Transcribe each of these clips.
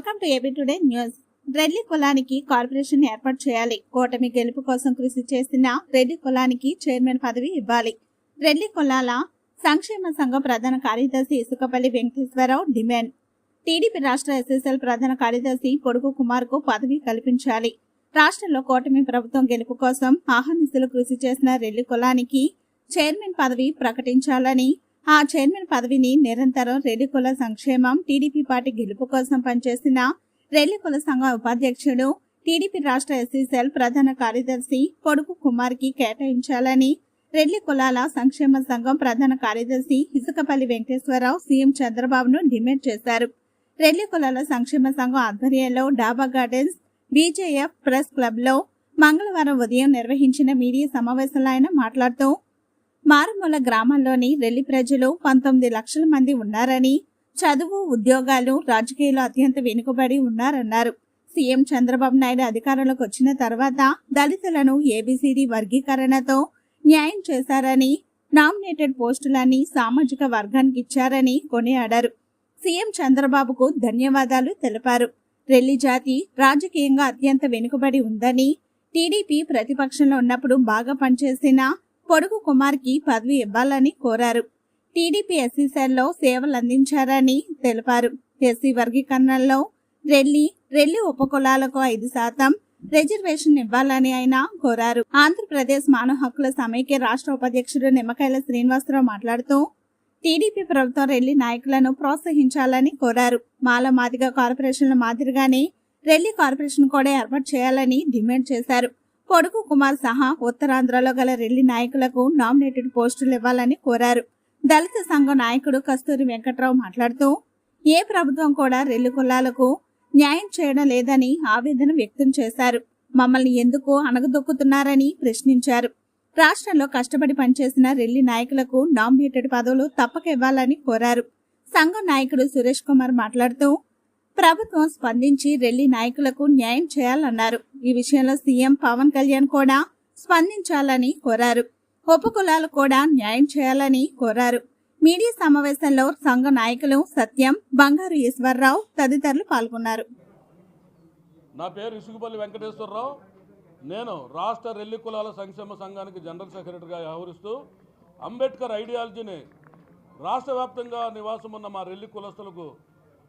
Welcome to AB today news Reddy కులానికి corporation ఏర్పాటు చేయాలి. కూటమి గెలుపు కోసం కృషి చేసిన రెడ్డి కులానికి చైర్మన్ పదవి ఇవ్వాలి. రెడ్డి కులాల సంక్షేమ సంఘం ప్రధాన కార్యదర్శి ఇసుకపల్లి వెంకటేశ్వరరావు డిమాండ్. టీడీపీ రాష్ట్ర ఎస్ఎస్ఎల్ ప్రధాన కార్యదర్శి పొడుగు కుమార్కు పదవి కల్పించాలి. రాష్ట్రంలో కూటమి ప్రభుత్వం గెలుపు కోసం ఆహ్వానిస్తులు కృషి చేసిన రెడ్డి కులానికి చైర్మన్ పదవి ప్రకటించాలని ఆ చైర్మన్ పదవిని నిరంతరం రెల్లికుల సంక్షేమం టీడీపీ పార్టీ గెలుపు కోసం పనిచేసిన రెల్లికుల సంఘం ఉపాధ్యక్షుడు టీడీపీ రాష్ట్ర ఎస్సీసెల్ ప్రధాన కార్యదర్శి కొడుకు కుమార్కి కేటాయించాలని రెడ్డి కులాల సంక్షేమ సంఘం ప్రధాన కార్యదర్శి ఇసుకపల్లి వెంకటేశ్వరరావు సీఎం చంద్రబాబును డిమాండ్ చేశారు. రెడ్డి కులాల సంక్షేమ సంఘం ఆధ్వర్యంలో డాబా గార్డెన్స్ బీజేఎఫ్ ప్రెస్ క్లబ్లో మంగళవారం ఉదయం నిర్వహించిన మీడియా సమావేశంలో ఆయన మాట్లాడుతూ మారుమూల గ్రామాల్లోని రెల్లి ప్రజలు పంతొమ్మిది లక్షల మంది ఉన్నారని చదువు ఉద్యోగాలు రాజకీయాలు అత్యంత వెనుకబడి ఉన్నారన్నారు. సీఎం చంద్రబాబు నాయుడు అధికారంలోకి వచ్చిన తర్వాత దళితులను ఏబిసిడి వర్గీకరణతో న్యాయం చేశారని నామినేటెడ్ పోస్టులన్నీ సామాజిక వర్గానికి ఇచ్చారని కొనియాడారు. సీఎం చంద్రబాబుకు ధన్యవాదాలు తెలిపారు. రెల్లి జాతి రాజకీయంగా అత్యంత వెనుకబడి ఉందని టీడీపీ ప్రతిపక్షంలో ఉన్నప్పుడు బాగా పనిచేసిన పొడుగు కుమార్కి పదవి ఇవ్వాలని కోరారు. టీడీపీ ఎస్సీ సేవలు అందించారని తెలిపారు. ఎస్సీ వర్గీకరణలో రెల్లి రెల్లి ఉపకులాలకు ఐదు శాతం రిజర్వేషన్ ఇవ్వాలని ఆయన కోరారు. ఆంధ్రప్రదేశ్ మానవ హక్కుల సమైక్య రాష్ట్ర ఉపాధ్యక్షుడు నిమ్మకాయల శ్రీనివాసరావు మాట్లాడుతూ టీడీపీ ప్రభుత్వం రెల్లి నాయకులను ప్రోత్సహించాలని కోరారు. మాల మాదిగ కార్పొరేషన్ల మాదిరిగానే రెల్లి కార్పొరేషన్ కూడా ఏర్పాటు చేయాలని డిమాండ్ చేశారు. కొడుకు కుమార్ సహా ఉత్తరాంధ్రలో గల రెల్లి నాయకులకు నామినేటెడ్ పోస్టులు ఇవ్వాలని కోరారు. దళిత సంఘం నాయకుడు కస్తూరి వెంకట్రావు మాట్లాడుతూ ఏ ప్రభుత్వం కూడా రెల్లి కులాలకు న్యాయం చేయడం లేదని ఆవేదన వ్యక్తం చేశారు. మమ్మల్ని ఎందుకు అణగదొక్కుతున్నారని ప్రశ్నించారు. రాష్ట్రంలో కష్టపడి పనిచేసిన రెల్లి నాయకులకు నామినేటెడ్ పదవులు తప్పక ఇవ్వాలని కోరారు. సంఘం నాయకుడు సురేష్ కుమార్ మాట్లాడుతూ ప్రభుత్వం స్పందించి రెల్లి నాయకులకు న్యాయం చేయాలన్నారు. ఈ విషయంలో సీఎం పవన్ కళ్యాణ్ కూడా స్పందించాలని కోరారు. ఉపకులాలు కూడా న్యాయం చేయాలని కోరారు. మీడియా సమావేశంలో సంఘ నాయకులు సత్యం బంగారు ఈశ్వర్రావు తదితరులు పాల్గొన్నారు. నా పేరు ఇసుగుపల్లి వెంకటేశ్వరరావు. నేను రాష్ట్ర రెల్లి కులాల సంక్షేమ సంఘానికి జనరల్ సెక్రటరీగా వ్యవహరిస్తూ అంబేద్కర్ ఐడియాలజీని రాష్ట్ర వ్యాప్తంగా నివాసం ఉన్న మా రెల్లి కులస్తులకు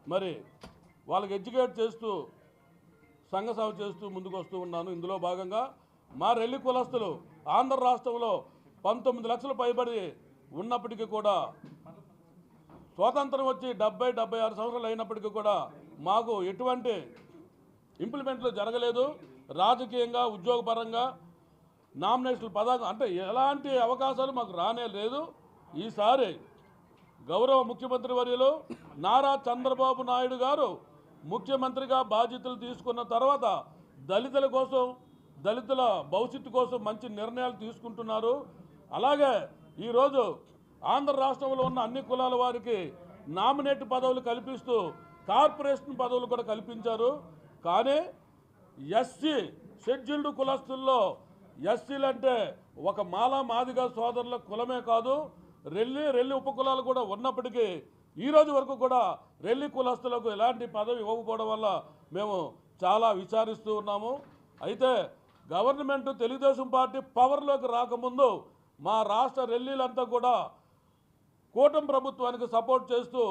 మరి వాళ్ళకి ఎడ్యుకేట్ చేస్తూ సంఘ సేవ చేస్తూ ముందుకు వస్తూ ఉన్నాను. ఇందులో భాగంగా మా రెల్లి కులస్తులు ఆంధ్ర రాష్ట్రంలో పంతొమ్మిది లక్షలు పైబడి ఉన్నప్పటికీ కూడా స్వాతంత్రం వచ్చి డెబ్బై డెబ్బై ఆరు సంవత్సరాలు అయినప్పటికీ కూడా మాకు ఎటువంటి ఇంప్లిమెంట్లు జరగలేదు. రాజకీయంగా ఉద్యోగపరంగా నామినేషన్ పదాకం అంటే ఎలాంటి అవకాశాలు మాకు రానే లేదు. ఈసారి గౌరవ ముఖ్యమంత్రి వర్యులు నారా చంద్రబాబు నాయుడు గారు ముఖ్యమంత్రిగా బాధ్యతలు తీసుకున్న తర్వాత దళితుల కోసం దళితుల భవిష్యత్తు కోసం మంచి నిర్ణయాలు తీసుకుంటున్నారు. అలాగే ఈరోజు ఆంధ్ర రాష్ట్రంలో ఉన్న అన్ని కులాల వారికి నామినేట్ పదవులు కల్పిస్తూ కార్పొరేషన్ పదవులు కూడా కల్పించారు. కానీ ఎస్సీ షెడ్యూల్డ్ కులస్తుల్లో ఎస్సీలు అంటే ఒక మాలా మాదిగా సోదరుల కులమే కాదు. రెల్లి రెల్లి ఉపకులాలు కూడా ఉన్నప్పటికీ ఈ రోజు వరకు కూడా రెల్లి కులస్తులకు ఎలాంటి పదవి ఇవ్వకపోవడం వల్ల మేము చాలా విచారిస్తూ ఉన్నాము. అయితే గవర్నమెంట్ తెలుగుదేశం పార్టీ పవర్లోకి రాకముందు మా రాష్ట్ర రెల్లీలంతా కూడా కూటమి ప్రభుత్వానికి సపోర్ట్ చేస్తూ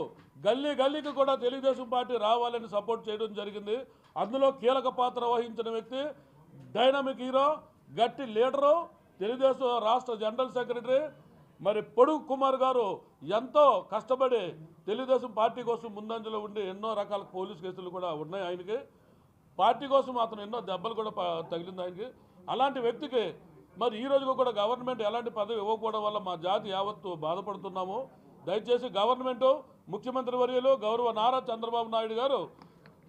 గల్లీ గల్లీకి కూడా తెలుగుదేశం పార్టీ రావాలని సపోర్ట్ చేయడం జరిగింది. అందులో కీలక పాత్ర వహించిన వ్యక్తి డైనమిక్ హీరో గట్టి లీడరు తెలుగుదేశం రాష్ట్ర జనరల్ సెక్రటరీ మరి పొడుగు కుమార్ గారు ఎంతో కష్టపడి తెలుగుదేశం పార్టీ కోసం ముందంజలో ఉండి ఎన్నో రకాల పోలీస్ కేసులు కూడా ఉన్నాయి ఆయనకి. పార్టీ కోసం అతను ఎన్నో దెబ్బలు కూడా తగిలింది ఆయనకి. అలాంటి వ్యక్తికి మరి ఈ రోజుకు కూడా గవర్నమెంట్ ఎలాంటి పదవి ఇవ్వకపోవడం వల్ల మా జాతి యావత్తు బాధపడుతున్నాము. దయచేసి గవర్నమెంటు ముఖ్యమంత్రి వర్యులు గౌరవ నారా చంద్రబాబు నాయుడు గారు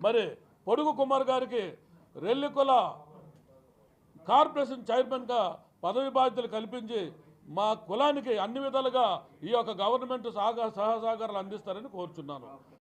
మరి పొడుగు కుమార్ గారికి రెల్లికుల కార్పొరేషన్ చైర్మన్గా పదవి బాధ్యతలు కల్పించి మా కులానికి అన్ని విధాలుగా ఈ యొక్క గవర్నమెంట్ సహకార సహసహకారాలు అందిస్తారని కోరుచున్నాను.